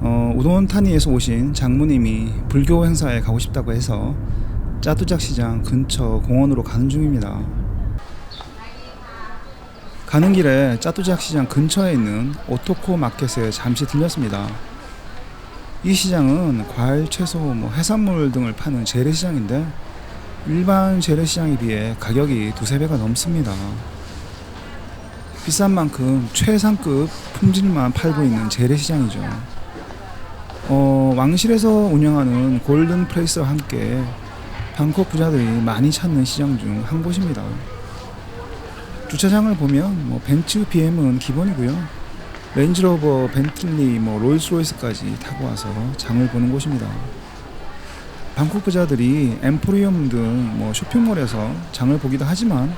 어, 우돈타니에서 오신 장모님이 불교 행사에 가고 싶다고 해서 짜두작 시장 근처 공원으로 가는 중입니다 가는 길에 짜두작 시장 근처에 있는 오토코 마켓에 잠시 들렸습니다 이 시장은 과일, 채소, 뭐 해산물 등을 파는 재래시장인데 일반 재래시장에 비해 가격이 두세 배가 넘습니다. 비싼 만큼 최상급 품질만 팔고 있는 재래시장이죠. 어, 왕실에서 운영하는 골든 플레이스와 함께 방콕 부자들이 많이 찾는 시장 중 한 곳입니다. 주차장을 보면 뭐 벤츠 BM은 기본이고요. 렌즈로버, 벤틀리, 뭐 롤스로이스까지 타고 와서 장을 보는 곳입니다. 방콕 부자들이 엠포리움 등 뭐 쇼핑몰에서 장을 보기도 하지만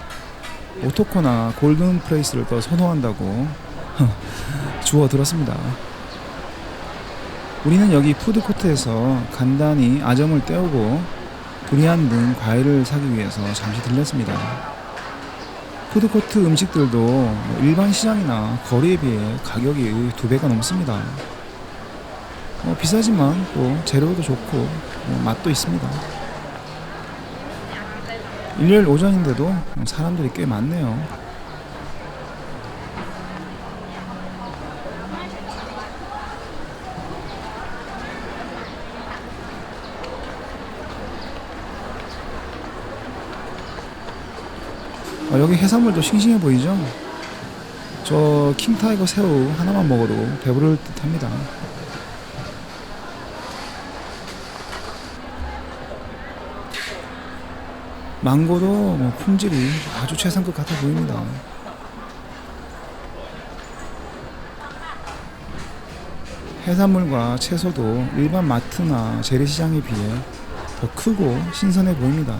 오토코나 골든 플레이스를 더 선호한다고 주워 들었습니다. 우리는 여기 푸드코트에서 간단히 아점을 때우고 두리안 등 과일을 사기 위해서 잠시 들렸습니다. 푸드코트 음식들도 뭐 일반 시장이나 거리에 비해 가격이 두 배가 넘습니다. 어, 비싸지만 또 재료도 좋고 어, 맛도 있습니다. 일요일 오전인데도 사람들이 꽤 많네요. 아, 여기 해산물도 싱싱해 보이죠? 저 킹타이거 새우 하나만 먹어도 배부를 듯 합니다. 망고도 뭐 품질이 아주 최상급 같아 보입니다. 해산물과 채소도 일반 마트나 재래시장에 비해 더 크고 신선해 보입니다.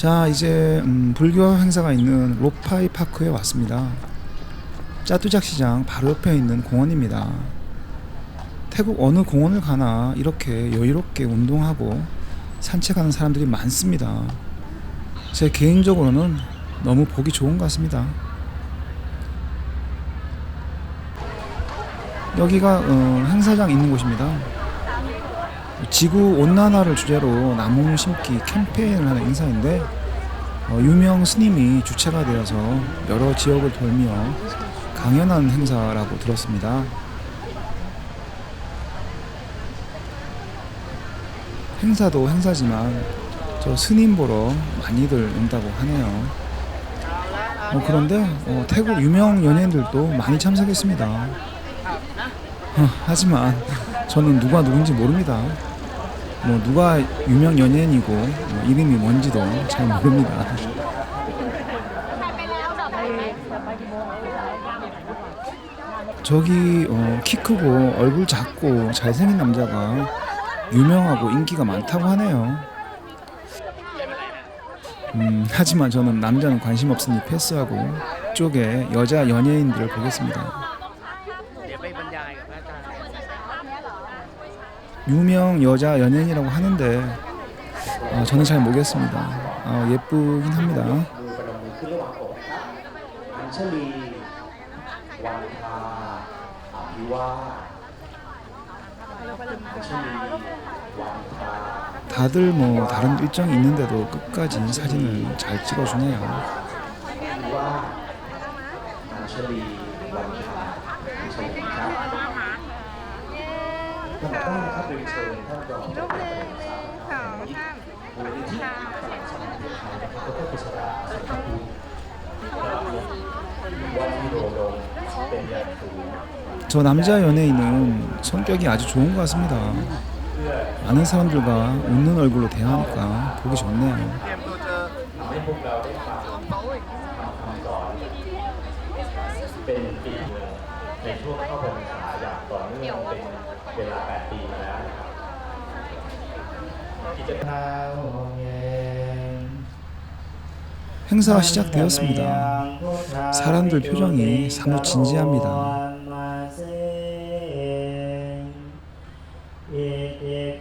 자 이제 음, 불교 행사가 있는 로파이 파크에 왔습니다. 짜뚜작 시장 바로 옆에 있는 공원입니다. 태국 어느 공원을 가나 이렇게 여유롭게 운동하고 산책하는 사람들이 많습니다. 제 개인적으로는 너무 보기 좋은 것 같습니다. 여기가 어, 행사장 있는 곳입니다. 지구 온난화를 주제로 나무 심기 캠페인을 하는 행사인데 어, 유명 스님이 주체가 되어서 여러 지역을 돌며 강연하는 행사라고 들었습니다. 행사도 행사지만 저 스님 보러 많이들 온다고 하네요. 어, 그런데 어, 태국 유명 연예인들도 많이 참석했습니다. 어, 하지만 저는 누가 누군지 모릅니다. 뭐 누가 유명 연예인이고 뭐 이름이 뭔지도 잘 모릅니다. 저기 어, 키 크고 얼굴 작고 잘생긴 남자가 유명하고 인기가 많다고 하네요. 음, 하지만 저는 남자는 관심 없으니 패스하고 쪽에 여자 연예인들을 보겠습니다. 유명 여자 연예인이라고 하는데 어, 저는 잘 모르겠습니다. 어, 예쁘긴 합니다. 다들 뭐 다른 일정이 있는데도 끝까지 사진을 잘 찍어주네요. ำดับแรกนะครับเรียนเชิญท่านรองเจ้าคณะตำรวจสาขาครับมูลนิธิฝรั่งสถานประเทศไทยนะครับดรกฤษดาสังคภูมิว่าที่โดดมเป็นอย่างสูง 저 남자 연예인은 성격이 아주 좋은 것 같습니다. 많은 사람들과 웃는 얼굴로 대하니까 보기 좋네요. ่อเนื่องเวลา 8 ปีแล้วที่จะ행사가 시작되었습니다. 사람들 표정이 사뭇 진지합니다. 예, 예,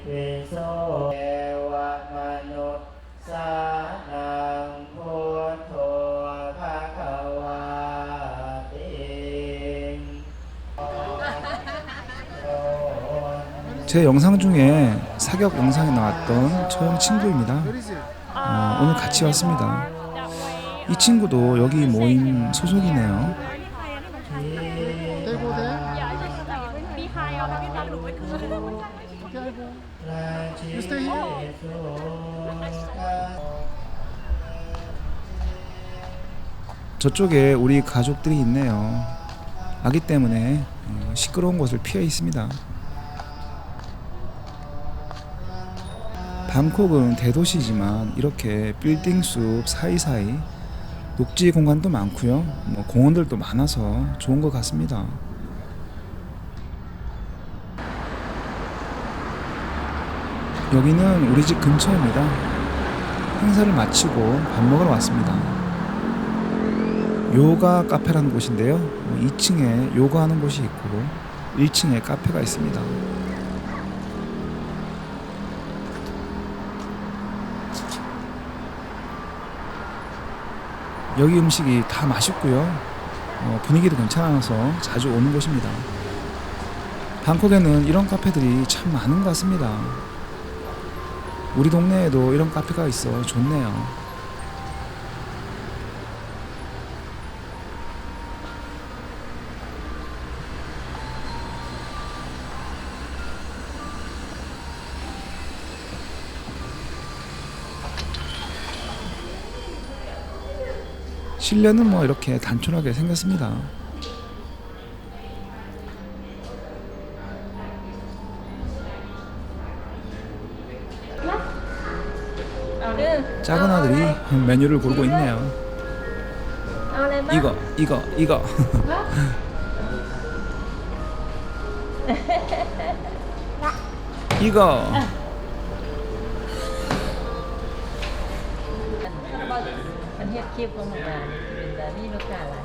제 영상 중에 사격 영상에 나왔던 저 형 친구입니다. 어, 오늘 같이 왔습니다. 이 친구도 여기 모임 소속이네요. 저쪽에 우리 가족들이 있네요. 아기 때문에 어, 시끄러운 곳을 피해 있습니다. 방콕은 대도시지만 이렇게 빌딩 숲 사이사이 녹지 공간도 많고요. 뭐 공원들도 많아서 좋은 것 같습니다. 여기는 우리 집 근처입니다. 행사를 마치고 밥 먹으러 왔습니다. 요가 카페라는 곳인데요. 2층에 요가하는 곳이 있고 1층에 카페가 있습니다. 여기 음식이 다 맛있고요. 어, 분위기도 괜찮아서 자주 오는 곳입니다. 방콕에는 이런 카페들이 참 많은 것 같습니다. 우리 동네에도 이런 카페가 있어 좋네요. 실내는 뭐 이렇게 단촐하게 생겼습니다. 작은 아들이 메뉴를 고르고 있네요. 이거, 이거, 이거. 이거. เฮ็ดคลิปลงมาเป็นแต่นี่ลูกค้าหลาย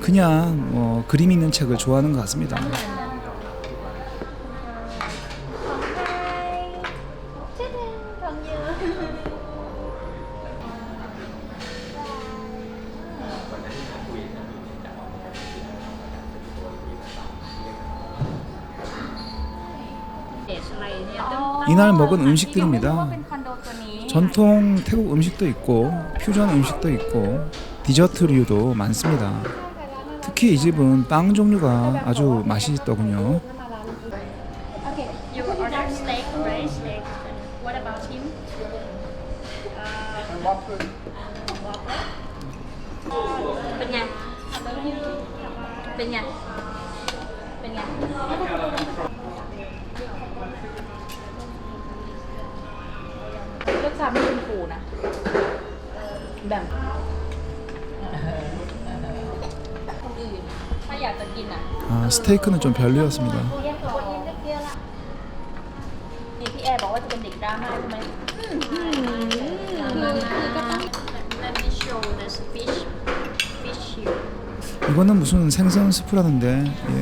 그냥 뭐 그림 있는 책을 좋아하는 것 같습니다. 이날 먹은 음식들입니다. 전통 태국 음식도 있고 퓨전 음식도 있고 디저트류도 많습니다. 특히 이 집은 빵 종류가 아주 맛있더군요. สชาติไม่เป็นปูนะ แบบ คนอื่น ถ้าอยากจะกินอ่ะ 아, 스테이크는 좀 별로였습니다. นี่พี่แอร์บอกว่าจะเป็นเด็กดราม่าใช่ไหมคือคือก็ต้อง Let me show this fish fish here 이거는 무슨 생선 스프라는데 예,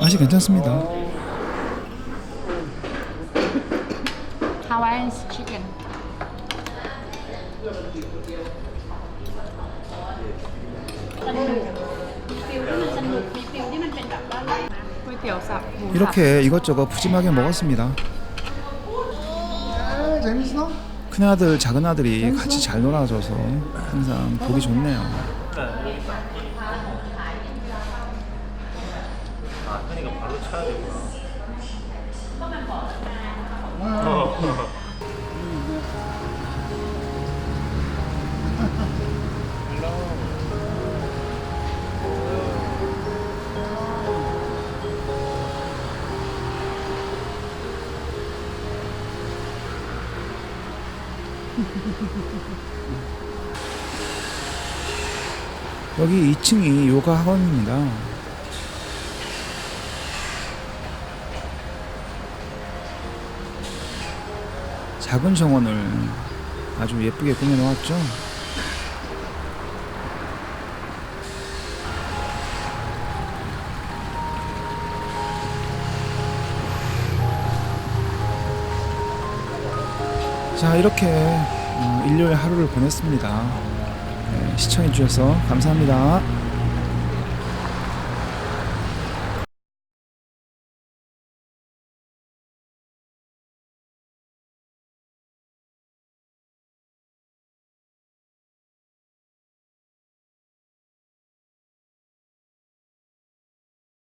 맛이 괜찮습니다. Hawaiian chicken สนุกมีฟิลที่มันสนุกมีฟิลที่มันเป็นแบบว่า ก๋วยเตี๋ยวสับหมูสับ 이렇게 이것저것 푸짐하게 먹었습니다. 큰아들, 작은아들이 같이 잘 놀아줘서 항상 보기 좋네요. 아, 그러니까 바로 쳐야 되구나. 여기 2층이 요가 학원입니다. 작은 정원을 아주 예쁘게 꾸며놓았죠. 자, 이렇게 어, 일요일 하루를 보냈습니다. 네, 시청해 주셔서 감사합니다.